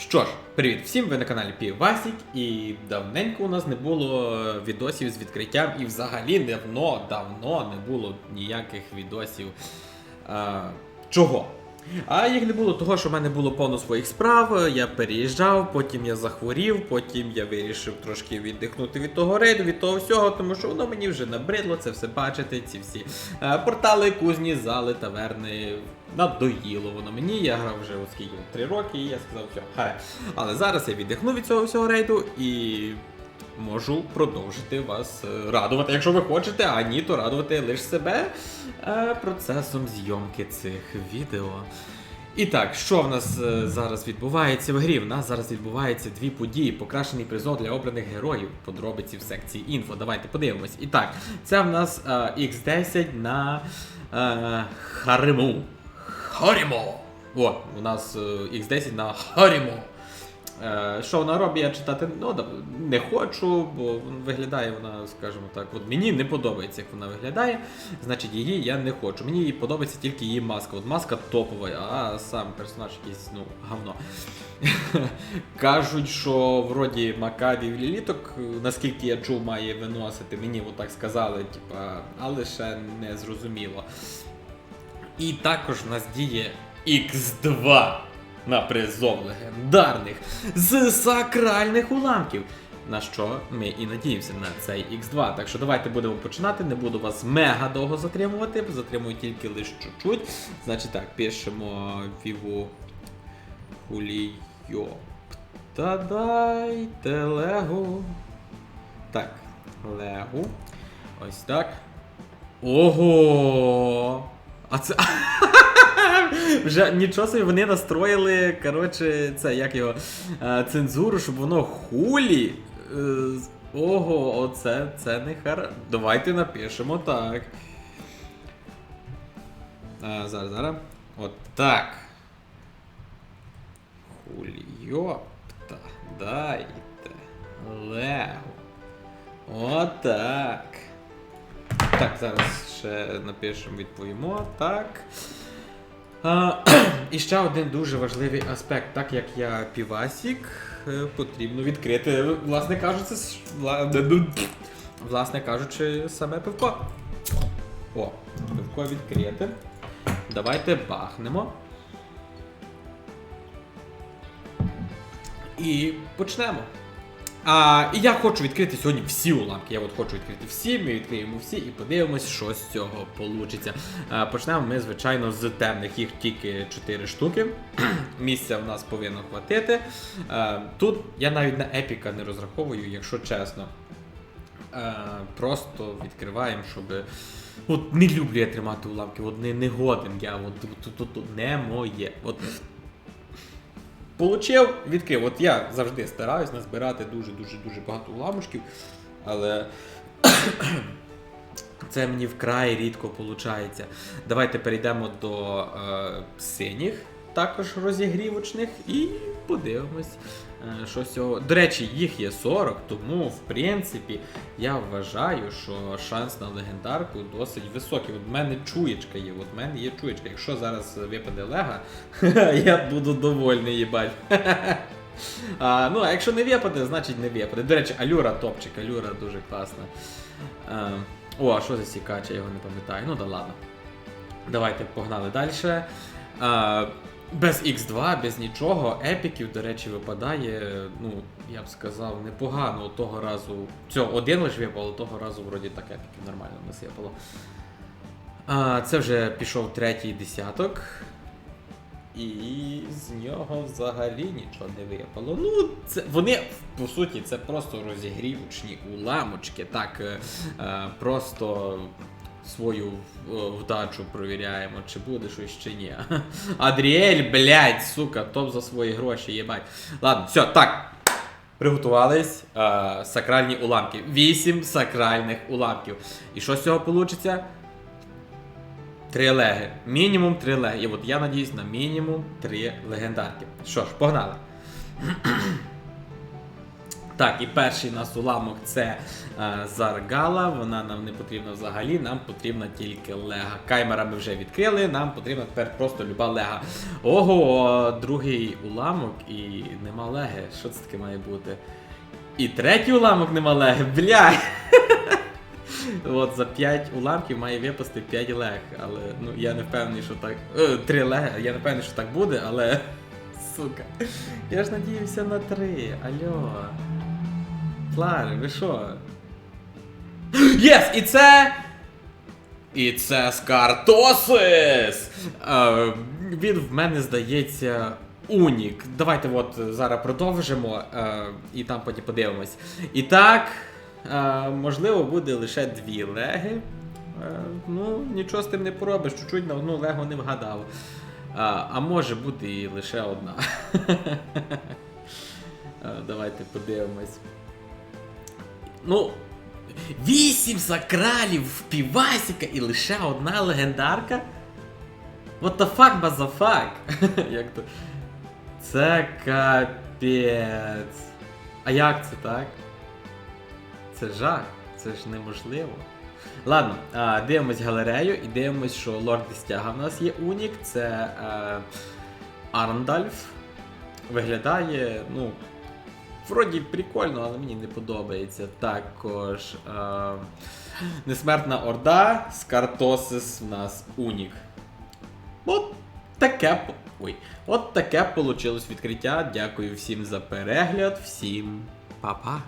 Що ж, привіт всім, ви на каналі Півасік, і давненько у нас не було відосів з відкриттям, і взагалі давно, давно не було ніяких відосів. А, чого? А їх не було того, що в мене було повно своїх справ, я переїжджав, потім я захворів, потім я вирішив трошки віддихнути від того рейду, від того всього, тому що воно мені вже набридло це все бачити, ці всі е, портали, кузні, зали, таверни. Надоїло воно мені, я грав вже от скільки, три роки, і я сказав, все, хай. Але зараз я віддихну від цього всього рейду і можу продовжити вас е, радувати, якщо ви хочете, а ні, то радувати лише себе е, процесом зйомки цих відео. І так, що в нас е, зараз відбувається в грі? В нас зараз відбуваються дві події. Покращений призов для обраних героїв. Подробиці в секції інфо. Давайте подивимось. І так, це в нас е, X10 на е, Хариму. Харімо! О, у нас е, X10 на Харімо. Е, Що вона робить, я читати ну, не хочу, бо виглядає вона, скажімо так, от мені не подобається, як вона виглядає. Значить, її я не хочу. Мені їй подобається тільки її маска. От маска топова, а сам персонаж якийсь, ну, говно. Кажуть, що вроді Макаві Ліліток, наскільки я чув, має виносити. Мені отак сказали, типа, але ще не зрозуміло. І також в нас діє X2 на призов легендарних з сакральних уламків. На що ми і надіємося на цей X2. Так що давайте будемо починати. Не буду вас мега довго затримувати, затримую тільки лише чуть-чуть. Значить так, пишемо Віву Хулійо. Та дайте Лего. Так, Легу. Ось так. Ого! А це. Вже нічого собі вони настроїли, коротше, це як його е, цензуру, щоб воно хулі. е, Ого, оце це не хар. Давайте напишемо так. А, зараз, зараз. От так. Хуліопта. Дайте. Лего. Отак. Так, зараз ще напишемо, відповімо. Так. І ще один дуже важливий аспект, так як я півасік, е, потрібно відкрити, власне кажучи, власне кажучи, саме пивко. О, пивко відкрите. Давайте бахнемо. І почнемо. А, і я хочу відкрити сьогодні всі уламки. Я от хочу відкрити всі, ми відкриємо всі і подивимось, що з цього вийде. Почнемо ми, звичайно, з темних. Їх тільки 4 штуки. Місця в нас повинно хватити. А, тут я навіть на епіка не розраховую, якщо чесно. А, просто відкриваємо, щоб. От не люблю я тримати уламки, от не, не годен я, от тут, не моє. От Получив, відкрив. От я завжди стараюсь назбирати дуже-дуже дуже багато уламочків, але це мені вкрай рідко виходить. Давайте перейдемо до е, синіх, також розігрівочних, і подивимось, е, що цього. До речі, їх є 40, тому в принципі я вважаю, що шанс на легендарку досить високий. От в мене чуєчка є, от в мене є чуєчка. Якщо зараз випаде лега, я буду довольний, їбать. А, ну, а якщо не випаде, значить не випаде. До речі, Алюра топчик, Алюра дуже класна. А, о, а що за сікач, я його не пам'ятаю. Ну да ладно. Давайте погнали далі. Без X2, без нічого. Епіків, до речі, випадає, ну, я б сказав, непогано. Того разу. Цього один лише випало, того разу вроді так епіків нормально насипало. А, це вже пішов третій десяток. І з нього взагалі нічого не випало. Ну, це вони, по суті, це просто розігрівочні уламочки. Так, е, е, просто свою е, вдачу провіряємо, чи буде щось чи ні. Адріель, блядь, сука, топ за свої гроші, єбать. Ладно, все, так. Приготувались е, сакральні уламки. Вісім сакральних уламків. І що з цього вийде? Три леги. Мінімум три леги. І от я надіюсь на мінімум три легендарки. Що ж, погнали. Так, і перший у нас уламок це е, Заргала. Вона нам не потрібна взагалі, нам потрібна тільки лега. Каймера ми вже відкрили, нам потрібна тепер просто люба лега. Ого, другий уламок і нема леги. Що це таке має бути? І третій уламок нема леги, бля. От за 5 уламків має випасти 5 лег, але ну я не впевнений, що так. Е, 3 леги, я не впевнений, що так буде, але. Сука. Я ж надіявся на 3. Алло. Флари, ви що? Єс! І це. І це Скартосис! Е, він в мене здається. Унік. Давайте от зараз продовжимо е, і там потім подивимось. І так, е, можливо, буде лише дві леги. Е, ну, нічого з тим не поробиш, чуть-чуть на одну легу не вгадав. А, а може бути і лише одна. Е, Давайте подивимось. Ну, вісім сакралів в півасіка і лише одна легендарка? What the fuck, базафак? Як то? Це капець. А як це так? Це жах, це ж неможливо. Ладно, а, дивимось галерею і дивимось, що лорд Стяга в нас є Унік, це е, Арндальф. Виглядає, ну, вроді прикольно, але мені не подобається. Також е, Несмертна Орда, Скартосис в нас Унік. От таке. Ой, от таке получилось відкриття. Дякую всім за перегляд, всім па-па.